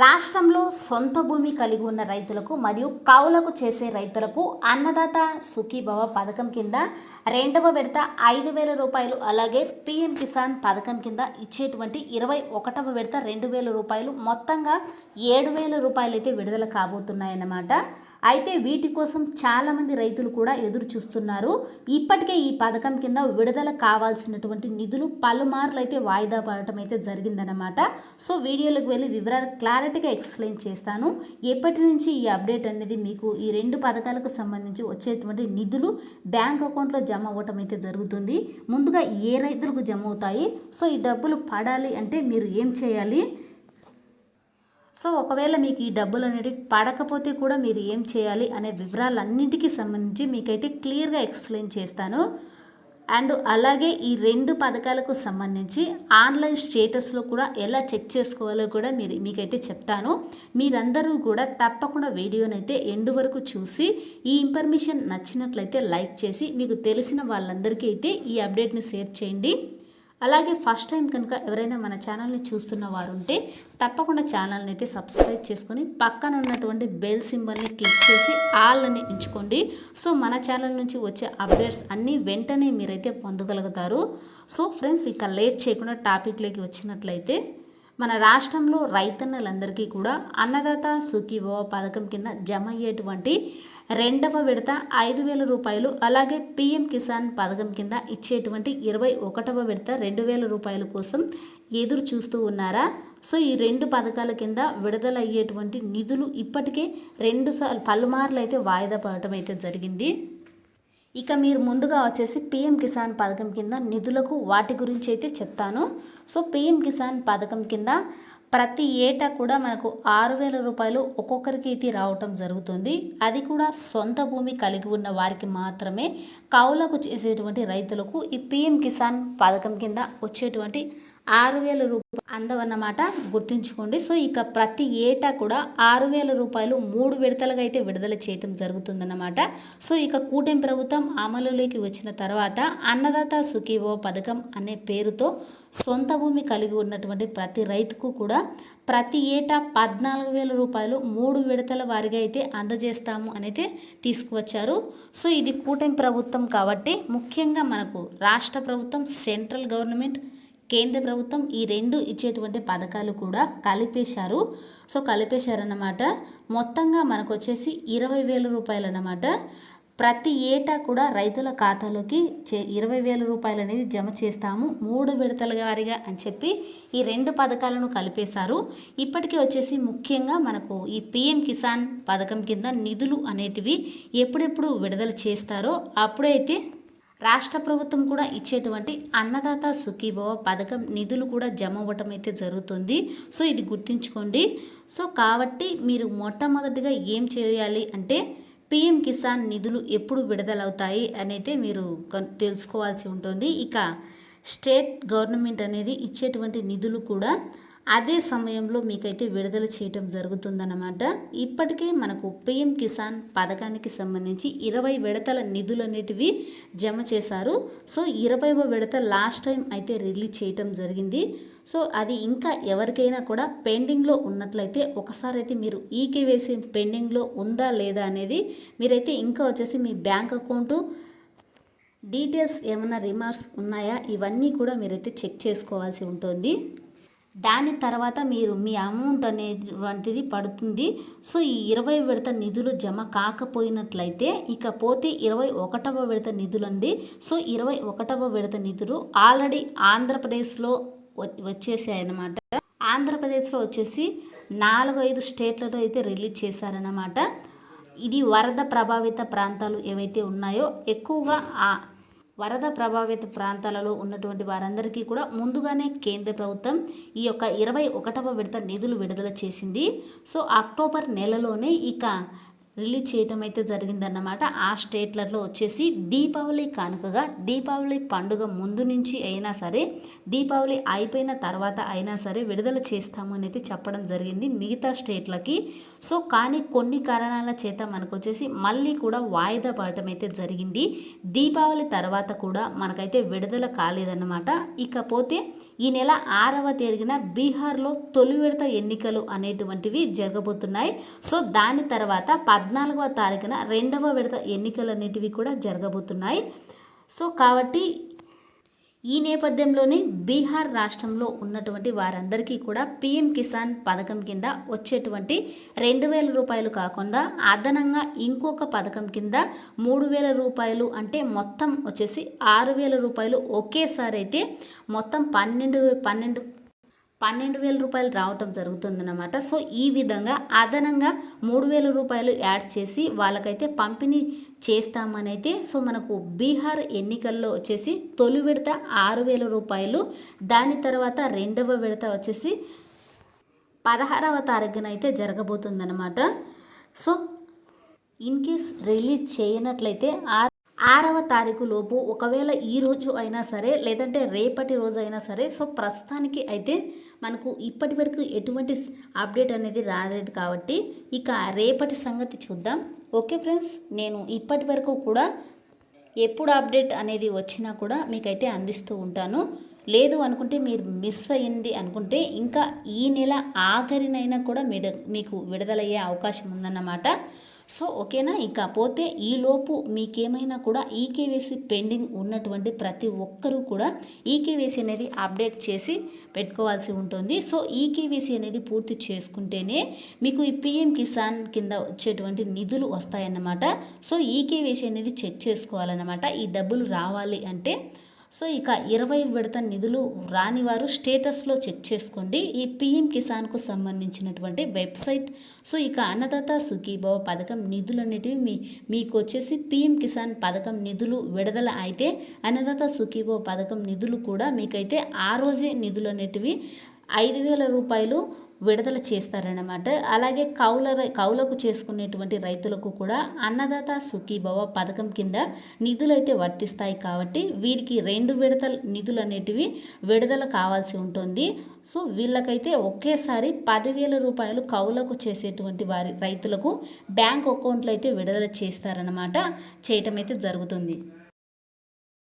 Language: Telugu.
రాష్ట్రంలో సొంత భూమి కలిగి ఉన్న రైతులకు మరియు కౌలకు చేసే రైతులకు అన్నదాత సుఖీభవ పథకం కింద రెండవ విడత ఐదు వేల రూపాయలు అలాగే పిఎం కిసాన్ పథకం కింద ఇచ్చేటువంటి ఇరవై ఒకటవ విడత రెండు వేల రూపాయలు మొత్తంగా ఏడు వేల రూపాయలు అయితే విడుదల కాబోతున్నాయన్నమాట. అయితే వీటి కోసం చాలామంది రైతులు కూడా ఎదురు చూస్తున్నారు ఇప్పటికే ఈ పథకం కింద విడుదల కావాల్సినటువంటి నిధులు పలుమార్లు అయితే వాయిదా పడటం అయితే జరిగిందనమాట సో వీడియోలోకి వెళ్ళి వివరాలు క్లారిటీగా ఎక్స్ప్లెయిన్ చేస్తాను. ఎప్పటి నుంచి ఈ అప్డేట్ అనేది మీకు ఈ రెండు పథకాలకు సంబంధించి వచ్చేటువంటి నిధులు బ్యాంక్ అకౌంట్లో జమ అవ్వటం అయితే జరుగుతుంది. ముందుగా ఏ రైతులకు జమ అవుతాయి? సో ఈ డబ్బులు పడాలి అంటే మీరు ఏం చేయాలి? సో ఒకవేళ మీకు ఈ డబ్బులు అనేవి పడకపోతే కూడా మీరు ఏం చేయాలి అనే వివరాలన్నింటికి సంబంధించి మీకైతే క్లియర్గా ఎక్స్ప్లెయిన్ చేస్తాను. అండ్ అలాగే ఈ రెండు పథకాలకు సంబంధించి ఆన్లైన్ స్టేటస్లో కూడా ఎలా చెక్ చేసుకోవాలో కూడా మీరు మీకైతే చెప్తాను. మీరందరూ కూడా తప్పకుండా వీడియోనైతే ఎండు వరకు చూసి ఈ ఇన్ఫర్మేషన్ నచ్చినట్లయితే లైక్ చేసి మీకు తెలిసిన వాళ్ళందరికీ అయితే ఈ అప్డేట్ని షేర్ చేయండి. అలాగే ఫస్ట్ టైం కనుక ఎవరైనా మన ఛానల్ని చూస్తున్న వారు ఉంటే తప్పకుండా ఛానల్ని అయితే సబ్స్క్రైబ్ చేసుకొని పక్కన ఉన్నటువంటి బెల్ సింబల్ని క్లిక్ చేసి ఆల్ అని ఎంచుకోండి. సో మన ఛానల్ నుంచి వచ్చే అప్డేట్స్ అన్నీ వెంటనే మీరైతే పొందగలుగుతారు. సో ఫ్రెండ్స్ ఇక లేట్ చేయకుండా టాపిక్లోకి వచ్చినట్లయితే మన రాష్ట్రంలో రైతన్నలందరికీ కూడా అన్నదాత సుఖీభవ పథకం కింద జమ అయ్యేటువంటి రెండవ విడత ఐదు వేల రూపాయలు అలాగే పిఎం కిసాన్ పథకం కింద ఇచ్చేటువంటి ఇరవై ఒకటవ విడత రెండు వేల రూపాయల కోసం ఎదురు చూస్తూ ఉన్నారా? సో ఈ రెండు పథకాల కింద విడుదల అయ్యేటువంటి నిధులు ఇప్పటికే రెండు సార్లు పలుమార్లు అయితే వాయిదా పడటం అయితే జరిగింది. ఇక మీరు ముందుగా వచ్చేసి పిఎం కిసాన్ పథకం కింద నిధులకు వాటి గురించి అయితే చెప్తాను. సో పిఎం కిసాన్ పథకం కింద ప్రతి ఏటా కూడా మనకు ఆరు వేల రూపాయలు ఒక్కొక్కరికి అయితే రావటం జరుగుతుంది. అది కూడా సొంత భూమి కలిగి ఉన్న వారికి మాత్రమే కౌలకు చేసేటువంటి రైతులకు ఈ పిఎం కిసాన్ పథకం కింద వచ్చేటువంటి ఆరు వేల రూపాయలు అందవన్నమాట గుర్తుంచుకోండి. సో ఇక ప్రతి ఏటా కూడా ఆరు వేల రూపాయలు మూడు విడతలుగా అయితే విడుదల చేయటం జరుగుతుందన్నమాట. సో ఇక కూటమి ప్రభుత్వం అమలులోకి వచ్చిన తర్వాత అన్నదాత సుఖీవో పథకం అనే పేరుతో సొంత భూమి కలిగి ఉన్నటువంటి ప్రతి రైతుకు కూడా ప్రతి ఏటా పద్నాలుగు వేల రూపాయలు మూడు విడతల వారిగా అయితే అందజేస్తాము అనైతే తీసుకువచ్చారు. సో ఇది కూటమి ప్రభుత్వం కాబట్టి ముఖ్యంగా మనకు రాష్ట్ర ప్రభుత్వం సెంట్రల్ గవర్నమెంట్ కేంద్ర ప్రభుత్వం ఈ రెండు ఇచ్చేటువంటి పథకాలు కూడా కలిపేశారు. సో కలిపేశారన్నమాట. మొత్తంగా మనకు వచ్చేసి ఇరవై వేల రూపాయలు అన్నమాట ప్రతి ఏటా కూడా రైతుల ఖాతాలోకి చే ఇరవై వేల రూపాయలు అనేది జమ చేస్తాము మూడు విడతల వారిగా అని చెప్పి ఈ రెండు పథకాలను కలిపేశారు. ఇప్పటికే వచ్చేసి ముఖ్యంగా మనకు ఈ పిఎం కిసాన్ పథకం కింద నిధులు అనేటివి ఎప్పుడెప్పుడు విడుదల చేస్తారో అప్పుడైతే రాష్ట్ర ప్రభుత్వం కూడా ఇచ్చేటువంటి అన్నదాత సుఖీభవ పథకం నిధులు కూడా జమ అవ్వటం అయితే జరుగుతుంది. సో ఇది గుర్తుంచుకోండి. సో కాబట్టి మీరు మొట్టమొదటిగా ఏం చేయాలి అంటే పిఎం కిసాన్ నిధులు ఎప్పుడు విడుదలవుతాయి అనేది మీరు తెలుసుకోవాల్సి ఉంటుంది. ఇక స్టేట్ గవర్నమెంట్ అనేది ఇచ్చేటువంటి నిధులు కూడా అదే సమయంలో మీకైతే విడుదల చేయటం జరుగుతుందన్నమాట. ఇప్పటికే మనకు పిఎం కిసాన్ పథకానికి సంబంధించి ఇరవై విడతల నిధులు అనేటివి జమ చేశారు. సో ఇరవైవ విడత లాస్ట్ టైం అయితే రిలీజ్ చేయటం జరిగింది. సో అది ఇంకా ఎవరికైనా కూడా పెండింగ్లో ఉన్నట్లయితే ఒకసారి అయితే మీరు ఈకేవేసీ పెండింగ్లో ఉందా లేదా అనేది మీరైతే ఇంకా వచ్చేసి మీ బ్యాంక్ అకౌంటు డీటెయిల్స్ ఏమైనా రిమార్క్స్ ఉన్నాయా? ఇవన్నీ కూడా మీరైతే చెక్ చేసుకోవాల్సి ఉంటుంది. దాని తర్వాత మీరు మీ అమౌంట్ అనేటువంటిది పడుతుంది. సో ఈ ఇరవై విడత నిధులు జమ కాకపోయినట్లయితే ఇకపోతే ఇరవై ఒకటవ విడత నిధులండి. సో ఇరవై ఒకటవ విడత నిధులు ఆల్రెడీ ఆంధ్రప్రదేశ్లో వచ్చేసాయి వచ్చేసాయన్నమాట. ఆంధ్రప్రదేశ్లో వచ్చేసి నాలుగు ఐదు స్టేట్లలో అయితే రిలీజ్ చేశారన్నమాట. ఇది వరద ప్రభావిత ప్రాంతాలు ఏవైతే ఉన్నాయో ఎక్కువగా వరద ప్రభావిత ప్రాంతాలలో ఉన్నటువంటి వారందరికీ కూడా ముందుగానే కేంద్ర ప్రభుత్వం ఈ యొక్క ఇరవై ఒకటవ విడత నిధులు విడుదల చేసింది. సో అక్టోబర్ నెలలోనే ఇక రిలీజ్ చేయటం అయితే జరిగిందన్నమాట. ఆ స్టేట్లలో వచ్చేసి దీపావళి కానుకగా దీపావళి పండుగ ముందు నుంచి అయినా సరే దీపావళి అయిపోయిన తర్వాత అయినా సరే విడుదల చేస్తాము అనేది చెప్పడం జరిగింది మిగతా స్టేట్లకి. సో కానీ కొన్ని కారణాల చేత మనకు వచ్చేసి మళ్ళీ కూడా వాయిదా పడటం అయితే జరిగింది. దీపావళి తర్వాత కూడా మనకైతే విడుదల కాలేదన్నమాట. ఇకపోతే ఈ నెల ఆరవ తేదీన బీహార్లో తొలి విడత ఎన్నికలు అనేటువంటివి జరగబోతున్నాయి. సో దాని తర్వాత పద్నాలుగవ తారీఖున రెండవ విడత ఎన్నికలు అనేటివి కూడా జరగబోతున్నాయి. సో కాబట్టి ఈ నేపథ్యంలోనే బీహార్ రాష్ట్రంలో ఉన్నటువంటి వారందరికీ కూడా పీఎం కిసాన్ పథకం కింద వచ్చేటువంటి రెండు వేల రూపాయలు కాకుండా అదనంగా ఇంకొక పథకం కింద మూడు వేల రూపాయలు అంటే మొత్తం వచ్చేసి ఆరు వేల రూపాయలు ఒకేసారి అయితే మొత్తం పన్నెండు పన్నెండు పన్నెండు వేల రూపాయలు రావటం జరుగుతుందన్నమాట. సో ఈ విధంగా అదనంగా మూడు వేల రూపాయలు యాడ్ చేసి వాళ్ళకైతే పంపిణీ చేస్తామని అయితే సో మనకు బీహార్ ఎన్నికల్లో వచ్చేసి తొలి విడత ఆరు వేల రూపాయలు దాని తర్వాత రెండవ విడత వచ్చేసి పదహారవ తారీఖున అయితే జరగబోతుందన్నమాట. సో ఇన్ కేస్ రిలీజ్ చేయనట్లయితే ఆ ఆరవ తారీఖు లోపు ఒకవేళ ఈ రోజు అయినా సరే లేదంటే రేపటి రోజు అయినా సరే సో ప్రస్తుతానికి అయితే మనకు ఇప్పటి వరకు ఎటువంటి అప్డేట్ అనేది రాలేదు కాబట్టి ఇక రేపటి సంగతి చూద్దాం. ఓకే ఫ్రెండ్స్ నేను ఇప్పటి వరకు కూడా ఎప్పుడు అప్డేట్ అనేది వచ్చినా కూడా మీకైతే అందిస్తూ ఉంటాను. లేదు అనుకుంటే మీరు మిస్ అయ్యింది అనుకుంటే ఇంకా ఈ నెల ఆఖరినైనా కూడా మీకు విడుదలయ్యే అవకాశం ఉందన్నమాట. సో ఓకేనా? ఇకపోతే ఈలోపు మీకేమైనా కూడా ఈకేవీసీ పెండింగ్ ఉన్నటువంటి ప్రతి ఒక్కరూ కూడా ఈకేవీసీ అనేది అప్డేట్ చేసి పెట్టుకోవాల్సి ఉంటుంది. సో ఈకేవీసీ అనేది పూర్తి చేసుకుంటేనే మీకు ఈ పిఎం కిసాన్ కింద వచ్చేటువంటి నిధులు వస్తాయన్నమాట. సో ఈకేవీసీ అనేది చెక్ చేసుకోవాలన్నమాట. ఈ డబ్బులు రావాలి అంటే సో ఇక ఇరవై విడత నిధులు రాని వారు స్టేటస్లో చెక్ చేసుకోండి. ఈ పిఎం కిసాన్కు సంబంధించినటువంటి వెబ్సైట్. సో ఇక అన్నదాత సుఖీభవ పథకం నిధులు అనేటివి మీ మీకు వచ్చేసి పిఎం కిసాన్ పథకం నిధులు విడుదల అయితే అన్నదాత సుఖీభవ పథకం నిధులు కూడా మీకైతే ఆ రోజే నిధులు అనేటివి ఐదు వేల రూపాయలు విడుదల చేస్తారన్నమాట. అలాగే కౌల కౌలకు చేసుకునేటువంటి రైతులకు కూడా అన్నదాత సుఖీభవ పథకం కింద నిధులు అయితే వర్తిస్తాయి కాబట్టి వీరికి రెండు విడతల నిధులు అనేటివి విడుదల కావాల్సి ఉంటుంది. సో వీళ్ళకైతే ఒకేసారి పదివేల రూపాయలు కౌలకు చేసేటువంటి వారి రైతులకు బ్యాంక్ అకౌంట్లో అయితే విడుదల చేస్తారన్నమాట. చేయటం అయితే జరుగుతుంది.